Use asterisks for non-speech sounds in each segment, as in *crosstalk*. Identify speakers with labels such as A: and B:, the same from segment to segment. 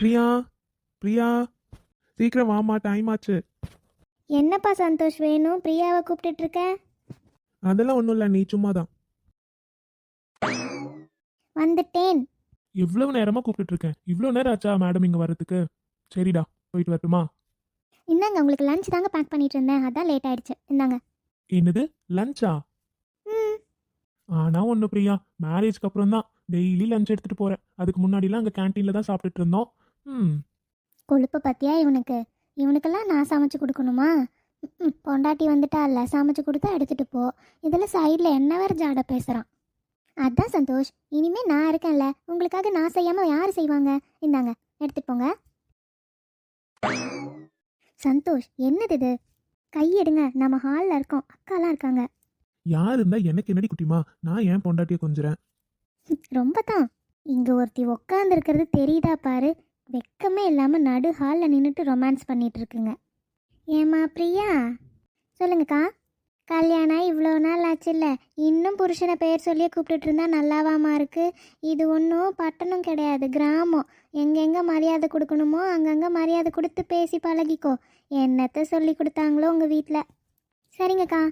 A: பிரியா பிரியா. சீக்கிரம் வாமா டைம் ஆச்சு.
B: என்னப்பா சந்தோஷ் வேணும் பிரியாவை கூப்பிட்டுட்டு இருக்க
A: அதெல்லாம் ஒன்றும் இல்லை நீ சும்மா தான்
B: வந்துட்டேன்.
A: இவ்வளவு நேரமா கூப்பிட்டு இருக்கேன் இவ்வளோ நேரம் ஆச்சா மேடம் இங்கே வர்றதுக்கு? சரிடா போயிட்டு வரட்டுமா?
B: இந்தாங்க உங்களுக்கு லஞ்ச் தாங்க பேக் பண்ணிட்டு இருந்தேன் அதான் லேட் ஆயிடுச்சு. இந்தாங்க.
A: என்னது? லஞ்சா
B: ம்.
A: ஆனா ஒன்று பிரியா மேரேஜ்க்கு அப்புறம் தான் டெய்லி லஞ்ச் எடுத்துட்டு போறேன். அதுக்கு முன்னாடிலாம் அங்கே கேன்டீன்ல தான் சாப்பிட்டுட்டு இருந்தோம். ம்.
B: கொழுப்பு பத்தியா இவனுக்கு? இவனுக்கெல்லாம் நான் சமைச்சு கொடுக்கணுமா. பொண்டாட்டி வந்துட்டால சமைச்சு கொடுத்தா எடுத்துட்டு போ. இதில் சைடில் என்ன வேற ஜாட பேசுகிறான் அதான் சந்தோஷ் இனிமே நான் இருக்கேன்ல. உங்களுக்காக நான் செய்யாம யார் செய்வாங்க? இந்தாங்க எடுத்துட்டு போங்க. சந்தோஷ் என்னது இது? கையெடுங்க நம்ம ஹாலில் இருக்கோம். அக்காலாம் இருக்காங்க.
A: யார் இருந்தா எனக்கு என்னடி குட்டிமா? நான் ஏன் பொண்டாட்டியை கொஞ்சுறேன்?
B: ரொம்ப தான். இங்கே ஒருத்தி உக்காந்துருக்கிறது தெரியுதா பாரு. வெக்கமே இல்லாமல் நடு ஹாலில் நின்றுட்டு ரொமான்ஸ் பண்ணிகிட்ருக்குங்க இருக்குங்க ஏமா பிரியா? சொல்லுங்கக்கா. கல்யாணம் இவ்வளோ நாள் ஆச்சுல்ல. இன்னும் புருஷனை பெயர் சொல்லியே கூப்பிட்டுட்டு இருந்தா நல்லாவாமா இருக்குது இது ஒன்றும் பட்டணம் கிடையாது கிராமம். எங்கெங்கே மரியாதை கொடுக்கணுமோ அங்கங்கே மரியாதை கொடுத்து பேசி பழகிக்கோ. என்னத்தை சொல்லி கொடுத்தாங்களோ உங்கள் வீட்டில் சரிங்கக்கா.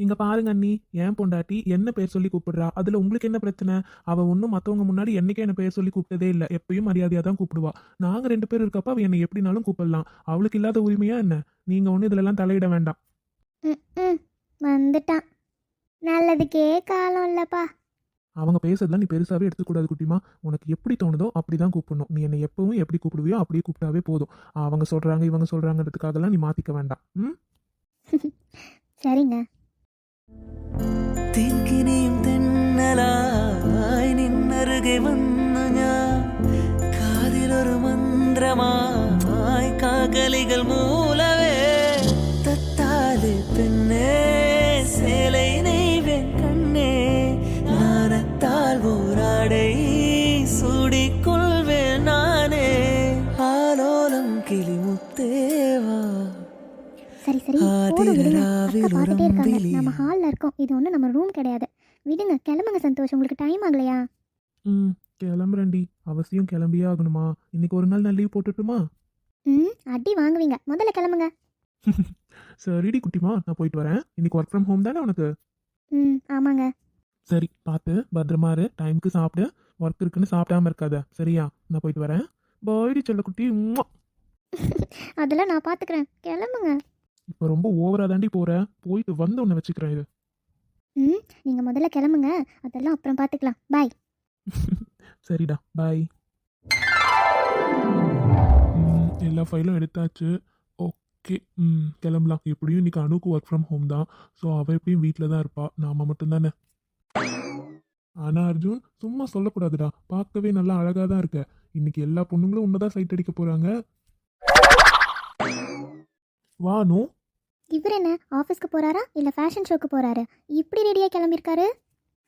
A: இங்க பாருங்க அண்ணி ஏன் பொண்டாட்டி என்ன பேர் சொல்லி கூப்பிடுறா? அதுல உங்களுக்கு என்ன பிரச்சனை? அவ ஒன்றும் மத்தவங்க முன்னாடி என்னைக்கே என்ன பேர் சொல்லி கூப்பிட்டதே இல்லை. எப்பயும் மரியாதையா தான் கூப்பிடுவா. நாங்க ரெண்டு பேர் இருக்கப்ப அவ என்னை எப்படினாலும் கூப்பிடலாம். அவளுக்கு இல்லாத உரிமையா என்ன? நீங்க ஒன்றும் இதுலலாம் தலையிட வேண்டாம்.
B: வந்துட்டான். நல்லதுக்கே காலம் இல்லைப்பா.
A: அவங்க பேசுறதுலாம் நீ பெருசாவே எடுத்துக்கூடாது குட்டிமா. உனக்கு எப்படி தோணுதோ அப்படிதான் கூப்பிடணும். நீ என்னை எப்பவும் எப்படி கூப்பிடுவியோ அப்படியே கூப்பிட்டாவே போதும். அவங்க சொல்றாங்க இவங்க சொல்றாங்கிறதுக்காகலாம் நீ மாத்திக்க வேண்டாம். ம்? *laughs*
B: சரிங்க.
C: തെക്കിനിയും തെന്നലായി നിന്നറുകെ വന്നു ഞാൻ. കാതിലൊരു മന്ത്രമായി കാകലികൾ മൂലവേ
B: பார்த்துட்டே இருக்காங்க. நம்ம ஹாலில் இருக்கோம். இது ஒன்றும் நம்ம ரூம் கிடையாது. விடுங்க கிளம்புங்க சந்தோஷ். உங்களுக்கு டைம் ஆகலையா?
A: ம் கிளம்புறேன்டி. அவசியம் கிளம்பியே ஆகணுமா? இன்னைக்கு ஒரு நாள் நான் லீவ் போட்டுட்டுமா?
B: ம் அடி வாங்குவீங்க. முதல்ல கிளம்புங்க. *laughs*
A: சரிடி குட்டிமா நான் போயிட்டு வரேன். இன்னைக்கு ஒர்க் ஃப்ரம் ஹோம் தானே உனக்கு?
B: ம் ஆமாங்க.
A: சரி பார்த்து பத்திரமா இரு. டைம்க்கு சாப்பிடு. ஒர்க் இருக்குன்னு சாப்பிடாம இருக்காத. சரியா? நான் போயிட்டு வரேன். பாய்டி செல்லக்குட்டி. *laughs* உம்மா.
B: அதெல்லாம் நான் பார்த்துக்கிறேன் கிளம்புங்க.
A: இப்போ ரொம்ப ஓவரா தாண்டி போற. போயிட்டு வந்து உன்னை வச்சுக்கிறேன் இது
B: ம் நீங்கள் முதல்ல கிளம்புங்க. அதெல்லாம் அப்புறம் பார்த்துக்கலாம் பாய் *laughs*
A: சரிடா. பாய் எல்லா ஃபைலும் எடுத்தாச்சு. ஓகே ம் கிளம்பலாம். எப்படியும் இன்னைக்கு அணுக்கு ஒர்க் ஃப்ரம் ஹோம் தான். ஸோ அவள் எப்படியும் வீட்டில் தான் இருப்பா. நாம மட்டும்தானே? ஆனால் அர்ஜுன் சும்மா சொல்லக்கூடாதுடா. பார்க்கவே நல்லா அழகாக தான் இருக்க. இன்னைக்கு எல்லா பொண்ணுங்களும் உன்னதான் சைட் அடிக்க போகிறாங்க வானு?
B: இவர் என்ன ஆஃபீஸ்க்கு போகிறாரா இல்லை ஃபேஷன் ஷோக்கு போகிறாரு இப்படி ரெடியாக கிளம்பியிருக்காரு?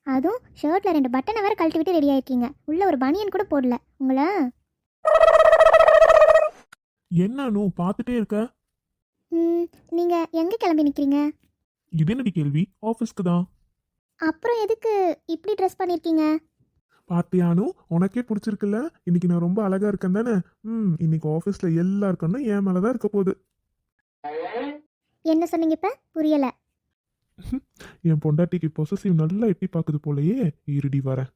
B: அதுவும் ஷர்ட்டில் ரெண்டு பட்டனை வேறு கழட்டி விட்டு ரெடி ஆயிருக்கீங்க. உள்ள ஒரு பனியன் கூட போடல. உங்களை?
A: என்ன அனு பார்த்துட்டே இருக்க?
B: ம் நீங்கள் எங்கே கிளம்பி நிற்கிறீங்க
A: இது என்னடி கேள்வி? ஆஃபீஸ்க்கு தான்.
B: அப்புறம் எதுக்கு இப்படி ட்ரெஸ் பண்ணியிருக்கீங்க?
A: பாத்தியானு உனக்கே பிடிச்சிருக்குல்ல? இன்னைக்கு நான் ரொம்ப அழகா இருக்கேன் தானே? ம் இன்னைக்கு ஆஃபீஸ்ல எல்லாருக்கும் என் மேலே தான் இருக்க போகுது.
B: என்ன சொன்னீங்க இப்போ? புரியலை. *laughs*
A: என் பொண்டாட்டிக்கு பொசசிவ் நல்லா எட்டி பார்க்குது போலயே. இருடி வரேன்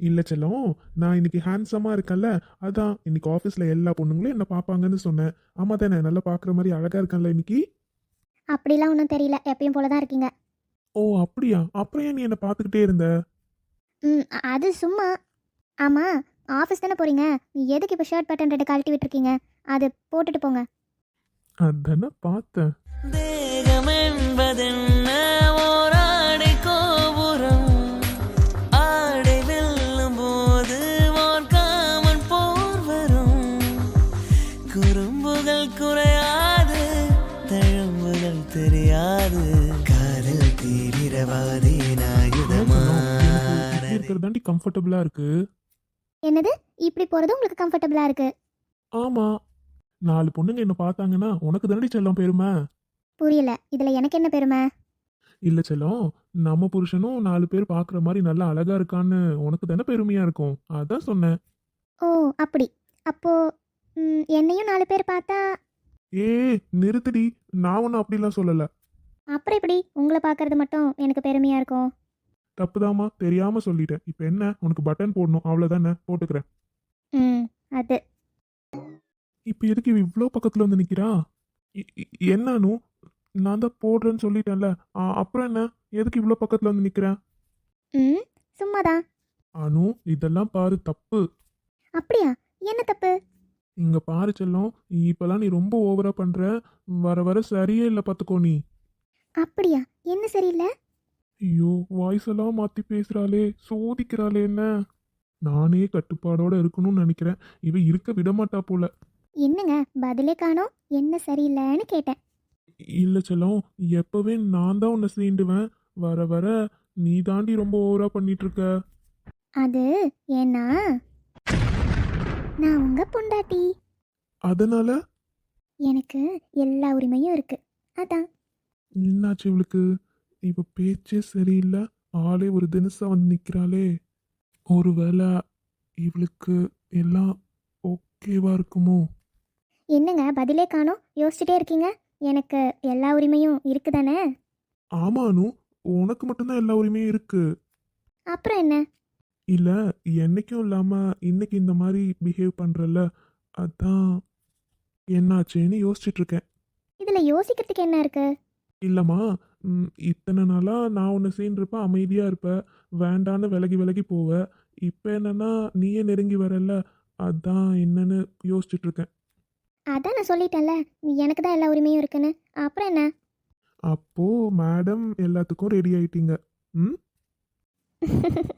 A: இல்ல செல்லம் நான் இன்னைக்கு ஹேண்ட்ஸமா இருக்கேன்ல அதான் இன்னைக்கு ஆஃபீஸ்ல எல்லா பொண்ணுங்களும் என்ன பார்ப்பாங்கன்னு சொன்னேன். ஆமா தானே நல்லா பார்க்குற மாதிரி அழகா இருக்கேன்ல இன்னைக்கு?
B: அப்படிலாம் ஒன்றும் தெரியல. எப்பயும் போல தான் இருக்கீங்க.
A: ஓ அப்படியா? அப்புறம் ஏன் நீ என்ன பார்த்துக்கிட்டே இருந்த?
B: ம் அ- அது சும்மா. ஆமாம் ஆஃபீஸ் தானே போகிறீங்க எதுக்கு இப்போ ஷர்ட் பட்டன் ரெண்டு கழட்டி விட்டுருக்கீங்க? அது போட்டுட்டு போங்க.
A: அதானே பார்த்தேன்.
C: தேகம் என்பதென்ன ஓராடை கோபுரம்? ஆடை வெல்லும் போது ஓர் காமன் போர் வரும். குறும்புகள் குறையாது தழும்புகள் தெரியாது. காதல் தீவிரவாதி நாயுதமான
A: இருக்கிறதாண்டி கம்ஃபர்டபுளா இருக்கு.
B: என்னது? இப்படி போகிறது உங்களுக்கு கம்ஃபர்டபுளாக இருக்குது
A: ஆமா. நாலு பொண்ணுங்க என்ன பார்த்தாங்கன்னா உனக்கு தானடி செல்லம் பெருமை?
B: புரியல. இதில் எனக்கு என்ன பெருமை?
A: இல்ல செல்லம் நம்ம புருஷனும் நாலு பேர் பார்க்குற மாதிரி நல்லா அழகா இருக்கான்னு உனக்கு தானே பெருமையா இருக்கும். அதான் சொன்னேன்.
B: ஓ அப்படி. அப்போ ம், என்னையும் நாலு பேர் பார்த்தா?
A: ஏ நிறுத்துடி. நான் ஒன்றும் அப்படிலாம் சொல்லலை.
B: அப்புறம் எப்படி? உங்களை பார்க்கறது மட்டும் எனக்கு பெருமையாக இருக்கும்?
A: தப்புதாம்மா. தெரியாம சொல்லிட்டேன். இப்போ என்ன? உனக்கு பட்டன் போடணும். அவ்வளோதானே போட்டுக்கிறேன்.
B: ம் அது.
A: இப்போ எதுக்கு இவ இவ்வளோ பக்கத்தில் வந்து நிற்கிறா என்னன்னு நான் தான் போடுறேன்னு சொல்லிட்டேன்ல. அப்புறம் என்ன? எதுக்கு இவ்வளோ பக்கத்தில் வந்து நிற்கிறேன்
B: ம் சும்மாதான்.
A: அனு இதெல்லாம் பாரு தப்பு.
B: அப்படியா? என்ன தப்பு?
A: இங்க பாரு செல்லம் இப்பெல்லாம் நீ ரொம்ப ஓவரா பண்ற. வர வர சரியே இல்லை பார்த்துக்கோ நீ.
B: அப்படியா? என்ன சரியில்லை?
A: ஐயோ வாய்ஸ் எல்லாம் மாத்தி பேசுறாளே சோதிக்கிறாளே என்ன? நானே கட்டுப்பாடோட இருக்கணும்னு நினைக்கிறேன். இவ இருக்க விட மாட்டா போல.
B: என்னங்க பதிலே காணோம். என்ன சரியில்லைன்னு கேட்டேன்.
A: இல்ல செல்லம் எப்பவே நான் தான் உன்னை சீண்டுவேன். வர வர நீ தாண்டி ரொம்ப ஓவரா பண்ணிட்டு இருக்க
B: அது ஏன்னா நான் உங்க பொண்டாட்டி.
A: அதனால?
B: எனக்கு எல்லா உரிமையும் இருக்கு. அதான்.
A: என்னாச்சு இவளுக்கு? இவ பேச்சே சரியில்லை. ஆளே ஒரு தினசா வந்து நிக்கிறாளே. ஒருவேளை இவளுக்கு எல்லாம் ஓகேவா இருக்குமோ?
B: என்னங்க பதிலே காணோம்? யோசிச்சுட்டே இருக்கீங்க? எனக்கு எல்லா உரிமையும் இருக்குதானே?
A: ஆமானு உனக்கு மட்டும்தான் எல்லா உரிமையும் இருக்கு.
B: அப்புறம் என்ன?
A: இல்ல என்னைக்கும் இல்லாம இன்னைக்கு இந்த மாதிரி பிஹேவ் பண்றல அதான் என்னாச்சுன்னு யோசிச்சுட்டு இருக்கேன்.
B: இதுல யோசிக்கிறதுக்கு என்ன இருக்கு?
A: இல்லம்மா ம், இத்தனை நாளா நான் உன்னை சேர்ந்துருப்ப அமைதியா இருப்ப வேண்டான்னு விலகி விலகி போவ. இப்ப என்னன்னா நீயே நெருங்கி வரல அதான் என்னன்னு யோசிச்சுட்டு இருக்கேன்.
B: அதான் நான் சொல்லிட்டேன்ல. எனக்கு தான் எல்லா உரிமையும் இருக்குன்னு. அப்புறம் என்ன?
A: அப்போ மேடம் எல்லாத்துக்கும் ரெடி ஆயிட்டீங்க. ம்? *laughs*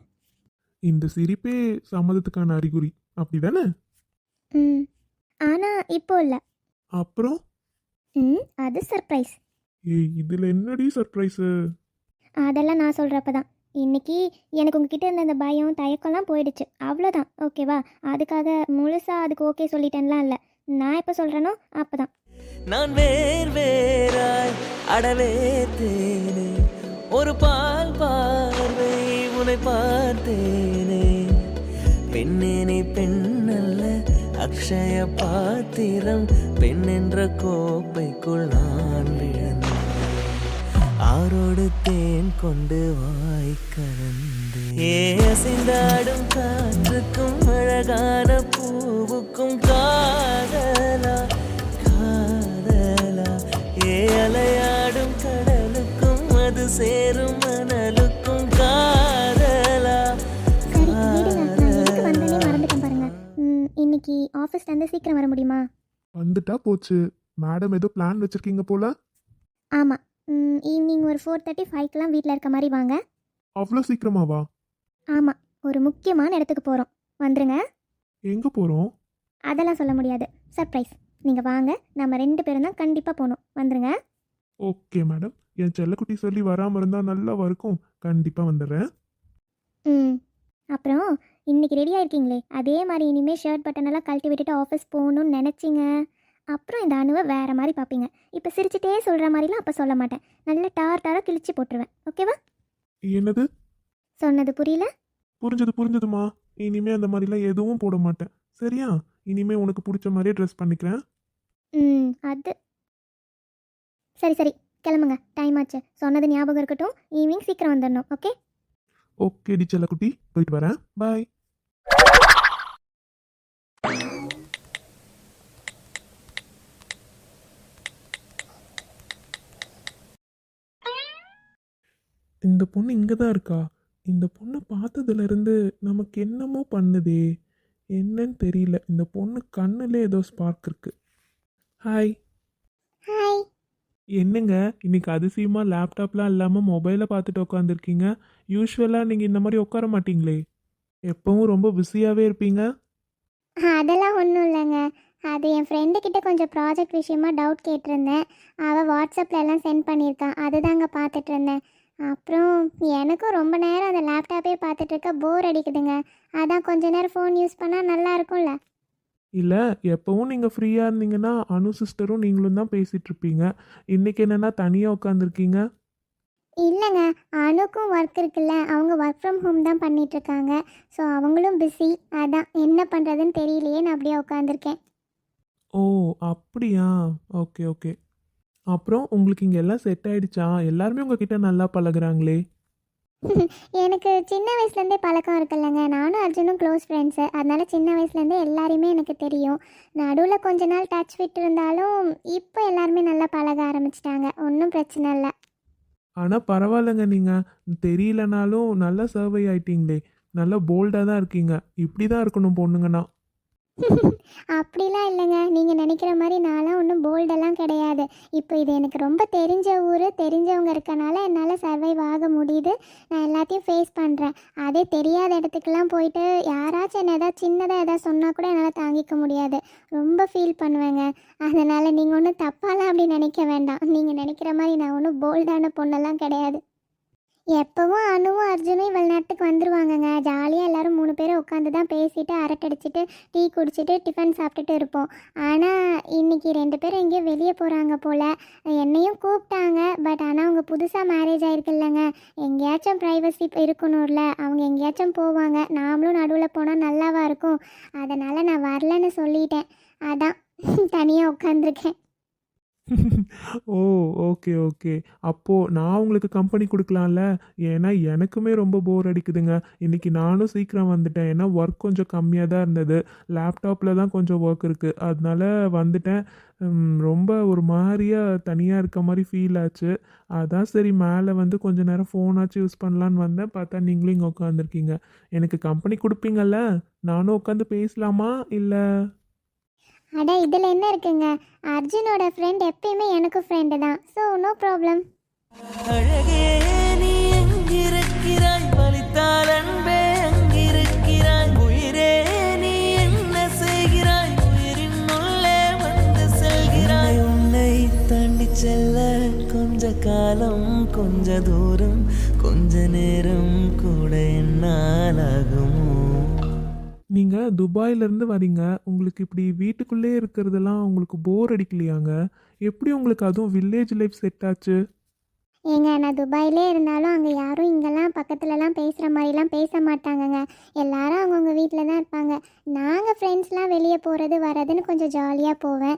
A: இந்த சிரிப்பே சம்மதத்துக்கான அறிகுறி. அப்படிதானே?
B: ம். ஆனா இப்போ இல்லை.
A: அப்புறம்?
B: ம் அது சர்ப்ரைஸ்
A: ஏய் இதுல என்னடி சர்ப்ரைஸ்
B: அதெல்லாம் நான் சொல்கிறப்ப தான். இன்னைக்கு எனக்கு உங்ககிட்ட இருந்த இந்த பயம் தயக்கம்லாம் போயிடுச்சு. அவ்வளோதான் ஓகேவா அதுக்காக முழுசாக அதுக்கு ஓகே சொல்லிட்டேன்லாம் இல்லை. நான் எப்போ சொல்கிறேனோ அப்போ தான்
C: நான் வேர் வேறாய் அடவே தேனே. ஒரு பால் பார்வை உனை பார்த்தேனே. பெண்ணேனே பெண் அல்ல அக்ஷய பாத்திரம். பெண் என்ற கோப்பைக்குள் நான் விழுந்தேன். ஆரோடு தேன் கொண்டு வாய் கலந்து ஏ அசைந்தாடும் காற்றுக்கும் அழகான பூவுக்கும் காதலா காதலா. ஏ அலையாடும் கடலுக்கும் அது சேரும் மணலுக்கும் காதலா
B: இன்னைக்கு ஆஃபீஸ்லேருந்து சீக்கிரம் வர முடியுமா
A: வந்துட்டா போச்சு. மேடம் ஏதோ பிளான் வச்சிருக்கீங்க போல.
B: ஆமாம் ஈவினிங் ஒரு ஃபோர் தேர்ட்டி ஃபைவ்க்கெலாம் வீட்டில் இருக்க மாதிரி வாங்க.
A: அவ்வளோ சீக்கிரமாவா?
B: ஆமாம் ஒரு முக்கியமான இடத்துக்கு போகிறோம் வந்துருங்க.
A: எங்க போறோம்?
B: அதெல்லாம் சொல்ல முடியாது. சர்ப்ரைஸ் நீங்கள் வாங்க நம்ம ரெண்டு பேரும் தான் கண்டிப்பாக போகணும் வந்துருங்க.
A: ஓகே மேடம் என் செல்லக்குட்டி சொல்லி வராம இருந்தா நல்லா இருக்கும் கண்டிப்பா வந்துடுறேன்.
B: ம். அப்புறம் இன்னைக்கு ரெடி ஆயிருக்கீங்களே? அதே மாதிரி இனிமேல் ஷர்ட் பட்டனெல்லாம் கழட்டி விட்டுட்டு ஆஃபீஸ் போகணும்னு நினச்சிங்க. அப்புறம் இந்த அணுவை வேறு மாதிரி பார்ப்பீங்க. இப்போ சிரிச்சிட்டே சொல்கிற மாதிரிலாம் அப்போ சொல்ல மாட்டேன். நல்ல டார் டாராக கிழிச்சு போட்டுருவேன். ஓகேவா
A: என்னது?
B: சொன்னது புரியல?
A: புரிஞ்சது புரிஞ்சதுமா. இனிமே அந்த மாதிரிலாம் எதுவும் போட மாட்டேன். சரியா? இனிமே உனக்கு பிடிச்ச மாதிரியே ட்ரெஸ் பண்ணிக்கிறேன்.
B: ம் அது. சரி சரி கிளம்புங்க. டைம் ஆச்சு. சொன்னது ஞாபகம் இருக்கட்டும். ஈவினிங் சீக்கிரம் வந்துடணும் ஓகே
A: ஓகே டி செல்லக்குட்டி. போயிட்டு வரேன். பாய் இந்த பொண்ணு இங்கே தான் இருக்கா? இந்த பொண்ணை பார்த்ததுலேருந்து நமக்கு என்னமோ பண்ணுதே. என்னன்னு தெரியல. இந்த பொண்ணு கண்ணுல ஏதோ ஸ்பார்க் இருக்கு. ஹாய்
B: ஹாய்
A: என்னங்க? இன்னைக்கு அதிசயமா லேப்டாப்லாம் இல்லாமல் மொபைலை பார்த்துட்டு உட்காந்துருக்கீங்க யூஸ்வலாக நீங்கள் இந்த மாதிரி உட்கார மாட்டீங்களே. எப்பவும் ரொம்ப பிஸியாகவே இருப்பீங்க?
B: அதெல்லாம் ஒன்றும் இல்லைங்க. அது என் ஃப்ரெண்டு கிட்ட கொஞ்சம் ப்ராஜெக்ட் விஷயமா டவுட் கேட்டிருந்தேன். அவள் வாட்ஸ்அப்பில் எல்லாம் சென்ட் பண்ணியிருக்கான் அதுதாங்க பார்த்துட்டு இருந்தேன். அப்புறம் எனக்கும் ரொம்ப நேரம் அந்த லேப்டாப்பே பார்த்துட்டு இருக்க போர் அடிக்குதுங்க. அதான் கொஞ்ச நேரம் ஃபோன் யூஸ் பண்ணால் நல்லா இருக்கும்ல
A: இல்லை எப்பவும் நீங்கள் ஃப்ரீயாக இருந்தீங்கன்னா அனு சிஸ்டரும் நீங்களும் தான் பேசிகிட்டு இருப்பீங்க இன்னைக்கு என்னென்னா தனியாக உட்காந்துருக்கீங்க?
B: இல்லைங்க அனுக்கும் ஒர்க் இருக்குல்ல. அவங்க ஒர்க் ஃப்ரம் ஹோம் தான் பண்ணிட்டு இருக்காங்க ஸோ அவங்களும் பிஸி அதான் என்ன பண்ணுறதுன்னு தெரியலையே நான் அப்படியே உட்காந்துருக்கேன்.
A: ஓ அப்படியா? Okay okay. அப்புறம் உங்களுக்கு இங்கே எல்லாம் செட் ஆயிடுச்சா? எல்லாருமே உங்ககிட்ட நல்லா பழகுறாங்களே.
D: எனக்கு சின்ன வயசுலேருந்தே பழக்கம் இருக்குல்லங்க. நானும் அர்ஜுனும் க்ளோஸ் ஃப்ரெண்ட்ஸு அதனால சின்ன வயசுலேருந்தே எல்லாரையுமே எனக்கு தெரியும். நடுவில் கொஞ்ச நாள் டச் விட்டு இருந்தாலும் இப்போ எல்லாருமே நல்லா பழக ஆரம்பிச்சிட்டாங்க. ஒன்றும் பிரச்சனை இல்லை.
A: ஆனால் பரவாயில்லைங்க நீங்கள் தெரியலனாலும் நல்லா சர்வை ஆயிட்டீங்களே. நல்லா போல்டாக தான் இருக்கீங்க. இப்படி தான் இருக்கணும் பொண்ணுங்கன்னா.
D: அப்படிலாம் இல்லைங்க. நீங்கள் நினைக்கிற மாதிரி நான்லாம் ஒன்றும் போல்டெல்லாம் கிடையாது. இப்போ இது எனக்கு ரொம்ப தெரிஞ்ச ஊர் தெரிஞ்சவங்க இருக்கனால என்னால் சர்வைவ் ஆக முடியுது. நான் எல்லாத்தையும் ஃபேஸ் பண்ணுறேன் அதே தெரியாத இடத்துக்குலாம் போயிட்டு யாராச்சும் என்ன ஏதாவது சின்னதாக ஏதாவது சொன்னால் கூட என்னால் தாங்கிக்க முடியாது. ரொம்ப ஃபீல் பண்ணுவேங்க. அதனால் நீங்கள் ஒன்றும் தப்பாலாம் அப்படி நினைக்க வேண்டாம். நீங்கள் நினைக்கிற மாதிரி நான் ஒன்றும் போல்டான பொண்ணெல்லாம் கிடையாது. எப்பவும் அணுவும் அர்ஜுனும் இவ்வளோ நேரத்துக்கு வந்துருவாங்கங்க. ஜாலியாக எல்லாரும் மூணு பேரும் உட்காந்து தான் பேசிட்டு அரட்டடிச்சிட்டு டீ குடிச்சிட்டு டிஃபன் சாப்பிட்டுட்டு இருப்போம். ஆனால் இன்னைக்கு ரெண்டு பேரும் எங்கேயோ வெளியே போகிறாங்க போல். என்னையும் கூப்பிட்டாங்க. பட் ஆனால் அவங்க புதுசாக மேரேஜ் ஆகிருக்குல்லங்க எங்கேயாச்சும் ப்ரைவசி இருக்கணும்ல. அவங்க எங்கேயாச்சும் போவாங்க. நாமளும் நடுவில் போனால் நல்லாவா இருக்கும். அதனால் நான் வரலன்னு சொல்லிட்டேன். அதான் தனியாக உட்காந்துருக்கேன் *laughs*
A: ஓ ஓகே ஓகே. அப்போது நான் உங்களுக்கு கம்பெனி கொடுக்கலாம்ல? ஏன்னா எனக்குமே ரொம்ப போர் அடிக்குதுங்க. இன்றைக்கி நானும் சீக்கிரம் வந்துட்டேன். ஏன்னா ஒர்க் கொஞ்சம் கம்மியாக தான் இருந்தது. லேப்டாப்பில் தான் கொஞ்சம் ஒர்க் இருக்குது அதனால வந்துட்டேன். ரொம்ப ஒரு மாதிரியாக தனியாக இருக்க மாதிரி ஃபீல் ஆச்சு. அதான் சரி மேலே வந்து கொஞ்ச நேரம் ஃபோனாச்சும் யூஸ் பண்ணலான்னு வந்தேன். பார்த்தா நீங்களும் இங்கே உட்காந்துருக்கீங்க எனக்கு கம்பெனி கொடுப்பீங்கல்ல? நானும் உட்காந்து பேசலாமா? இல்லை?
D: அட இதில் என்ன இருக்குங்க? அர்ஜுனோட ஃப்ரெண்ட் எப்பயுமே எனக்கும் ஃப்ரெண்டு தான். ஸோ நோ ப்ராப்ளம்
C: அழகே நீ எங்கிருக்கிறாய்? வலித்தால் அன்பே அங்கிருக்கிறாய். உயிரே நீ என்ன செய்கிறாய்? உயிரின் உள்ளே வந்து செல்கிறாய். உன்னை தாண்டி செல்ல கொஞ்ச காலம் கொஞ்ச தூரம் கொஞ்ச நேரம் கூட என்னால் ஆகுமோ?
A: நீங்கள் துபாயிலேருந்து வரீங்க. உங்களுக்கு இப்படி வீட்டுக்குள்ளே இருக்கிறதெல்லாம் உங்களுக்கு போர் அடிக்கலையாங்க? எப்படி உங்களுக்கு அதுவும் வில்லேஜ் லைஃப் செட் ஆச்சு?
D: ஏங்க நான் துபாயிலே இருந்தாலும் அங்கே யாரும் இங்கெல்லாம் பக்கத்துலலாம் பேசுகிற மாதிரிலாம் பேச மாட்டாங்கங்க. எல்லாரும் அவங்கவுங்க வீட்டில் தான் இருப்பாங்க. நாங்கள் ஃப்ரெண்ட்ஸ்லாம் வெளியே போகிறது வர்றதுன்னு கொஞ்சம் ஜாலியாக போவேன்.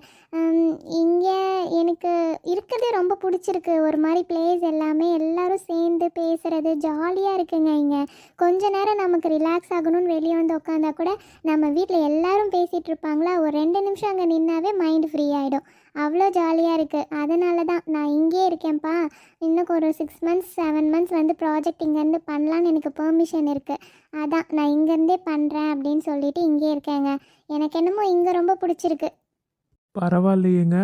D: இங்கே எனக்கு இருக்கிறதே ரொம்ப பிடிச்சிருக்கு. ஒரு மாதிரி பிளேஸ் எல்லாமே எல்லாரும் சேர்ந்து பேசுகிறது ஜாலியாக இருக்குங்க இங்கே. கொஞ்ச நேரம் நமக்கு ரிலாக்ஸ் ஆகணும்னு வெளியே வந்து உட்காந்தா கூட நம்ம வீட்டில் எல்லாரும் பேசிகிட்டு இருப்பாங்களா? ஒரு ரெண்டு நிமிஷம் அங்கே நின்னாவே மைண்ட் ஃப்ரீ ஆகிடும் அவ்வளோ ஜாலியாக இருக்குது அதனால தான் நான் இங்கேயே இருக்கேன்ப்பா. இன்னும் ஒரு சிக்ஸ் மந்த்ஸ் செவன் மந்த்ஸ் வந்து ப்ராஜெக்ட் இங்கேருந்து பண்ணலான்னு எனக்கு பெர்மிஷன் இருக்குது அதான் நான் இங்கேருந்தே பண்ணுறேன் அப்படின்னு சொல்லிட்டு இங்கே இருக்கேங்க. எனக்கு என்னமோ இங்கே ரொம்ப பிடிச்சிருக்கு.
A: பரவாயில்லையேங்க.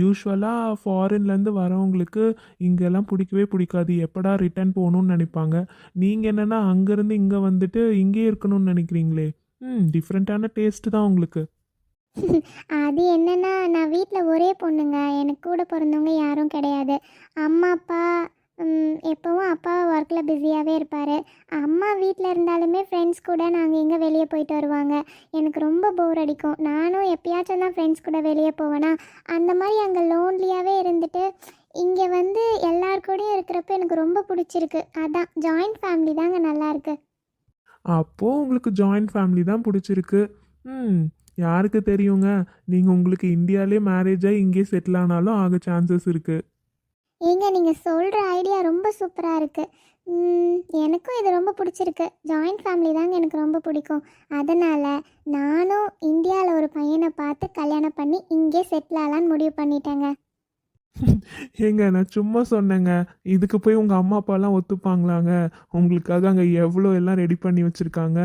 A: யூஸ்வலாக ஃபாரின்லேருந்து வரவங்களுக்கு இங்கெல்லாம் பிடிக்கவே பிடிக்காது. எப்படா ரிட்டர்ன் போகணும்னு நினைப்பாங்க. நீங்கள் என்னென்னா அங்கேருந்து இங்கே வந்துட்டு இங்கேயே இருக்கணும்னு நினைக்கிறீங்களே. ம் டிஃப்ரெண்ட்டான டேஸ்ட்டு தான் உங்களுக்கு.
D: அது என்னன்னா நான் வீட்டில் ஒரே பொண்ணுங்க. எனக்கு கூட பிறந்தவங்க யாரும் கிடையாது. அம்மா அப்பா எப்போவும் அப்பா ஒர்க்கில் பிஸியாகவே இருப்பார். அம்மா வீட்டில் இருந்தாலுமே ஃப்ரெண்ட்ஸ் கூட நாங்கள் எங்கே வெளியே போயிட்டு வருவாங்க? எனக்கு ரொம்ப போர் அடிக்கும். நானும் எப்பயாச்சும் தான் ஃப்ரெண்ட்ஸ் கூட வெளியே போவேனா? அந்த மாதிரி அங்கே லோன்லியாகவே இருந்துட்டு இங்கே வந்து எல்லார் கூடயும் இருக்கிறப்ப எனக்கு ரொம்ப பிடிச்சிருக்கு. அதான் ஜாயிண்ட் ஃபேமிலி தாங்க நல்லாயிருக்கு
A: அப்போது உங்களுக்கு ஜாயிண்ட் ஃபேமிலி தான் பிடிச்சிருக்கு. ம். யாருக்கு தெரியுங்க? நீங்கள் உங்களுக்கு இந்தியாவிலே மேரேஜ் ஆகி இங்கே செட்டில் ஆனாலும் ஆக சான்சஸ் இருக்குது
D: ஏங்க நீங்கள் சொல்கிற ஐடியா ரொம்ப சூப்பராக இருக்குது எனக்கும் இது ரொம்ப பிடிச்சிருக்கு. ஜாயிண்ட் ஃபேமிலி தாங்க எனக்கு ரொம்ப பிடிக்கும். அதனால் நானும் இந்தியாவில் ஒரு பையனை பார்த்து கல்யாணம் பண்ணி இங்கே செட்டில் ஆகலான்னு முடிவு பண்ணிட்டேங்க.
A: ஏங்க நான் சும்மா சொன்னேங்க. இதுக்கு போய் உங்கள் அம்மா அப்பாலாம் ஒத்துப்பாங்களாங்க? உங்களுக்காக அங்கே எவ்வளோ எல்லாம் ரெடி பண்ணி வச்சுருக்காங்க?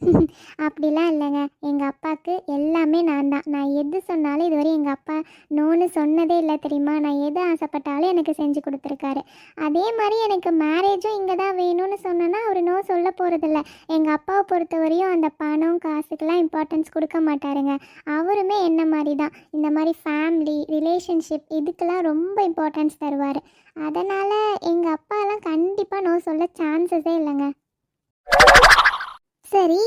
A: *laughs*
D: அப்படிலாம் இல்லைங்க. எங்கள் அப்பாவுக்கு எல்லாமே நான் தான். நான் எது சொன்னாலும் இதுவரை எங்கள் அப்பா நோன்னு சொன்னதே இல்லை தெரியுமா? நான் எது ஆசைப்பட்டாலும் எனக்கு செஞ்சு கொடுத்துருக்காரு. அதே மாதிரி எனக்கு மேரேஜும் இங்கே தான் வேணும்னு சொன்னேன்னா அவர் நோ சொல்ல போகிறதில்ல எங்கள் அப்பாவை பொறுத்தவரையும் அந்த பணம் காசுக்கெலாம் இம்பார்ட்டன்ஸ் கொடுக்க மாட்டாருங்க. அவருமே என்ன மாதிரி தான். இந்த மாதிரி ஃபேமிலி ரிலேஷன்ஷிப் இதுக்கெல்லாம் ரொம்ப இம்பார்ட்டன்ஸ் தருவார். அதனால் எங்கள் அப்பாலாம் கண்டிப்பாக நோ சொல்ல சான்சஸே இல்லைங்க. சரி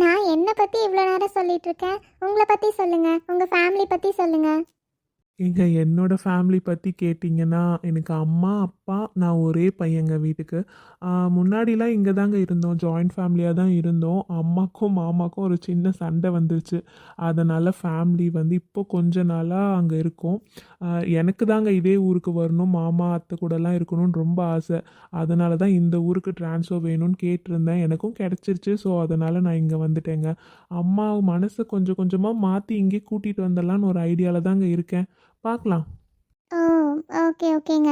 D: நான் என்னை பற்றி இவ்வளோ நேரம் சொல்லிட்டு இருக்கேன். உங்களை பற்றி சொல்லுங்க. உங்கள் ஃபேமிலி பற்றி சொல்லுங்க.
A: ஏங்க என்னோட ஃபேமிலி பற்றி கேட்டிங்கன்னா எனக்கு அம்மா அப்பா நான் ஒரே பையங்க வீட்டுக்கு. ஆஹ் முன்னாடிலாம் இங்கே தாங்க இருந்தோம். ஜாயிண்ட் ஃபேமிலியாக தான் இருந்தோம். அம்மாக்கும் மாமாக்கும் ஒரு சின்ன சண்டை வந்துருச்சு. அதனால் ஃபேமிலி வந்து இப்போ கொஞ்ச நாளாக அங்கே இருக்கோம். ஆஹ் எனக்கு தாங்க இதே ஊருக்கு வரணும். மாமா அத்தை கூடலாம் இருக்கணும்னு ரொம்ப ஆசை. அதனால தான் இந்த ஊருக்கு ட்ரான்ஸ்ஃபர் வேணும்னு கேட்டிருந்தேன். எனக்கும் கிடச்சிருச்சு. ஸோ அதனால் நான் இங்கே வந்துட்டேங்க. அம்மா மனசை கொஞ்சம் கொஞ்சமாக மாற்றி இங்கே கூட்டிகிட்டு வந்துடலான்னு ஒரு ஐடியாவில் தாங்க இருக்கேன். பார்க்கலாம்
D: ஓ ஓகே ஓகேங்க.